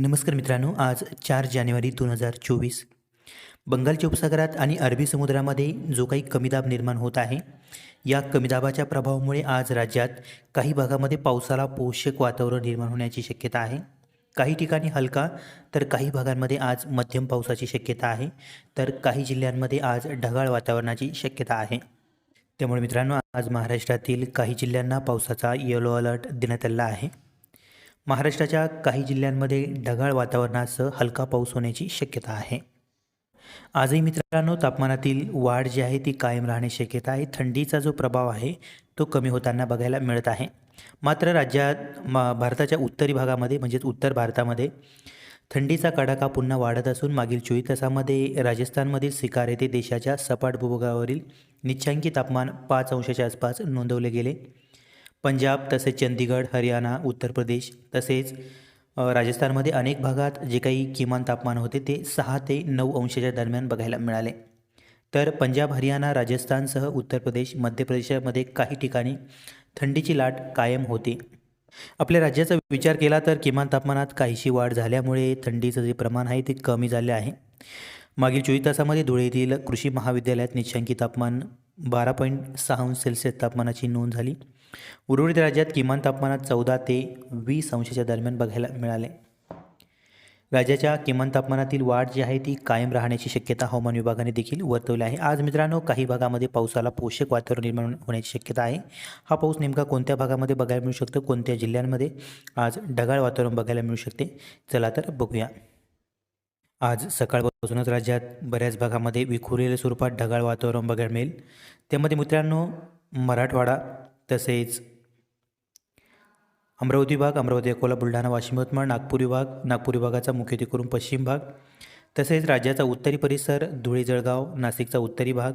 नमस्कार मित्रांनो आज चार जानेवारी दोन हजार चोवीस. बंगालच्या उपसागरात आणि अरबी समुद्रामध्ये जो काही कमी दाब निर्माण होत आहे या कमी दाबाच्या प्रभावामुळे आज राज्यात काही भागामध्ये पावसाला पोषक वातावरण निर्माण होण्याची शक्यता आहे. काही ठिकाणी हलका तर काही भागांमध्ये आज मध्यम पावसाची शक्यता आहे तर काही जिल्ह्यांमध्ये आज ढगाळ वातावरणाची शक्यता आहे. त्यामुळे मित्रांनो आज महाराष्ट्रातील काही जिल्ह्यांना पावसाचा येलो अलर्ट देण्यात आलेला आहे. महाराष्ट्राच्या काही जिल्ह्यांमध्ये ढगाळ वातावरणासह हलका पाऊस होण्याची शक्यता आहे. आजही मित्रांनो तापमानातील वाढ जी आहे ती कायम राहण्याची शक्यता आहे. थंडीचा जो प्रभाव आहे तो कमी होताना बघायला मिळत आहे. मात्र राज्यात मा भारताच्या उत्तरी भागामध्ये म्हणजेच उत्तर भारतामध्ये थंडीचा कडाका पुन्हा वाढत असून मागील चोवीस तासामध्ये राजस्थानमधील सिकार येथे देशाच्या सपाट भूभागावरील निच्छांकी तापमान पाच अंशाच्या आसपास नोंदवले गेले. पंजाब तसेच चंदीगड हरियाणा उत्तर प्रदेश तसेच राजस्थानमध्ये अनेक भागात जे काही किमान तापमान होते ते सहा ते नऊ अंशाच्या दरम्यान बघायला मिळाले. तर पंजाब हरियाणा राजस्थानसह उत्तर प्रदेश मध्य प्रदेशामध्ये काही ठिकाणी थंडीची लाट कायम होती. आपल्या राज्याचा विचार केला तर किमान तापमानात काहीशी वाढ झाल्यामुळे थंडीचं जे प्रमाण आहे ते कमी झाले आहे. मागील चोवीस तासामध्ये धुळे येथील कृषी महाविद्यालयात निशांकी तापमान बारा पॉईंट सहा अंश सेल्सिअस तापमानाची नोंद झाली. उर्वरित राज्यात किमान तापमानात चौदा ते वीस अंशाच्या दरम्यान बघायला मिळाले. राज्याच्या किमान तापमानातील वाढ जी आहे ती कायम राहण्याची शक्यता हवामान विभागाने देखील वर्तवली आहे. आज मित्रांनो काही भागामध्ये पावसाला पोषक वातावरण निर्माण होण्याची शक्यता आहे. हा पाऊस नेमका कोणत्या भागामध्ये बघायला मिळू शकतो? कोणत्या जिल्ह्यांमध्ये? आज ढगाळ वातावरण बघायला मिळू शकते. चला तर बघूया. आज सकाळपासूनच राज्यात बऱ्याच भागामध्ये विखुरलेल्या स्वरूपात ढगाळ वातावरण बघायला मिळेल. त्यामध्ये मित्रांनो मराठवाडा तसेच अमरावती विभाग अमरावती अकोला बुलढाणा वाशिम यवतमाळ नागपूर विभाग नागपूर विभागाचा मुख्यत्वे करून पश्चिम भाग. तसेच राज्याचा उत्तरी परिसर धुळे जळगाव नाशिकचा उत्तरी भाग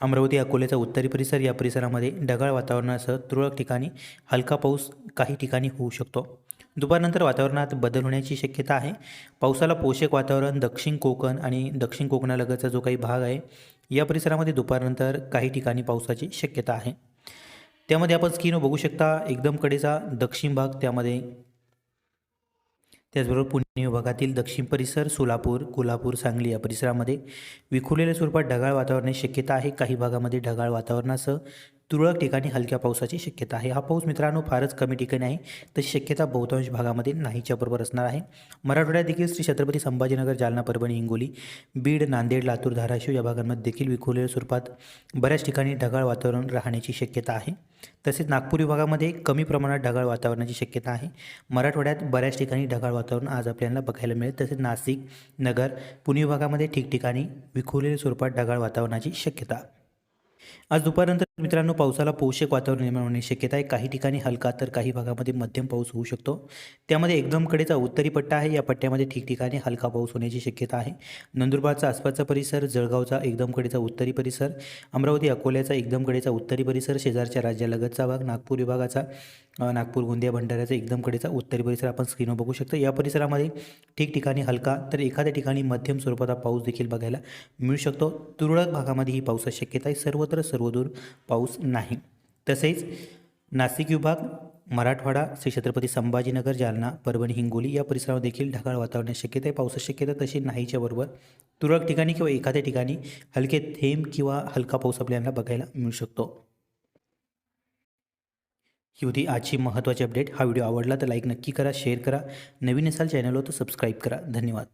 अमरावती अकोल्याचा उत्तरी परिसर या परिसरामध्ये ढगाळ वातावरणासह तुरळक ठिकाणी हलका पाऊस काही ठिकाणी होऊ शकतो. दुपारनंतर वातावरणात बदल होण्याची शक्यता आहे. पावसाला पोषक वातावरण दक्षिण कोकण आणि दक्षिण कोकणालगतचा जो काही भाग आहे या परिसरामध्ये दुपारनंतर काही ठिकाणी पावसाची शक्यता आहे. त्यामध्ये आपण स्क्रीनवर बघू शकता एकदम कडेचा दक्षिण भाग त्यामध्ये. त्याचबरोबर पुणे विभागातील दक्षिण परिसर सोलापूर कोल्हापूर सांगली या परिसरामध्ये. विखुरलेल्या स्वरूपात ढगाळ वातावरणाची शक्यता आहे. काही भागामध्ये ढगाळ वातावरणासह तुरळक ठिकाणी हलक्या पावसाची शक्यता आहे. हा पाऊस मित्रांनो फारच कमी ठिकाणी आहे. तशी शक्यता बहुतांश भागामध्ये नाहीच्या बरोबर असणार आहे. मराठवाड्यात देखील श्री छत्रपती संभाजीनगर जालना परभणी हिंगोली बीड नांदेड लातूर धाराशिव या भागांमध्ये देखील विखुरलेल्या स्वरूपात बऱ्याच ठिकाणी ढगाळ वातावरण राहण्याची शक्यता आहे. तसेच नागपूर विभागामध्ये कमी प्रमाणात ढगाळ वातावरणाची शक्यता आहे. मराठवाड्यात बऱ्याच ठिकाणी ढगाळ वातावरण आज आपल्याला बघायला मिळेल. तसेच नाशिक नगर पुणे विभागामध्ये ठिकठिकाणी विखुरलेल्या स्वरूपात ढगाळ वातावरणाची शक्यता आज दुपारनंतर मित्रांनो पावसाला पोषक वातावरण निर्माण होण्याची शक्यता आहे. काही ठिकाणी हलका तर काही भागामध्ये मध्यम पाऊस होऊ शकतो. त्यामध्ये एकदम कडेचा उत्तरी पट्टा आहे. या पट्ट्यामध्ये ठिकठिकाणी हलका पाऊस होण्याची शक्यता आहे. नंदुरबारचा आसपासचा परिसर जळगावचा एकदम कडेचा उत्तरी परिसर अमरावती अकोल्याचा एकदम कडेचा उत्तरी परिसर शेजारच्या राज्यालगतचा भाग नागपूर विभागाचा नागपूर गोंदिया भंडाऱ्याचा एकदम कडेचा उत्तरी परिसर आपण स्क्रीनवर बघू शकतो. या परिसरामध्ये ठिकठिकाणी हलका तर एखाद्या ठिकाणी मध्यम स्वरूपाचा पाऊस देखील बघायला मिळू शकतो. तुरळक भागामध्ये ही पावसाची शक्यता आहे. सर्वत्र सर्वदूर पाऊस नाही. तसेच नाशिक विभाग मराठवाडा श्री छत्रपती संभाजीनगर जालना परभणी हिंगोली या परिसरामध्ये देखील ढगाळ वातावरणाची शक्यता आहे. पावसाची शक्यता तशी नाहीच्या बरोबर तुरळक ठिकाणी किंवा एखाद्या ठिकाणी हलके थेंब किंवा हलका पाऊस आपल्याला बघायला मिळू शकतो. ही होती आजची महत्त्वाची अपडेट. हा व्हिडिओ आवडला तर लाईक नक्की करा शेअर करा. नवीन असाल चॅनलवर तर सबस्क्राईब करा. धन्यवाद.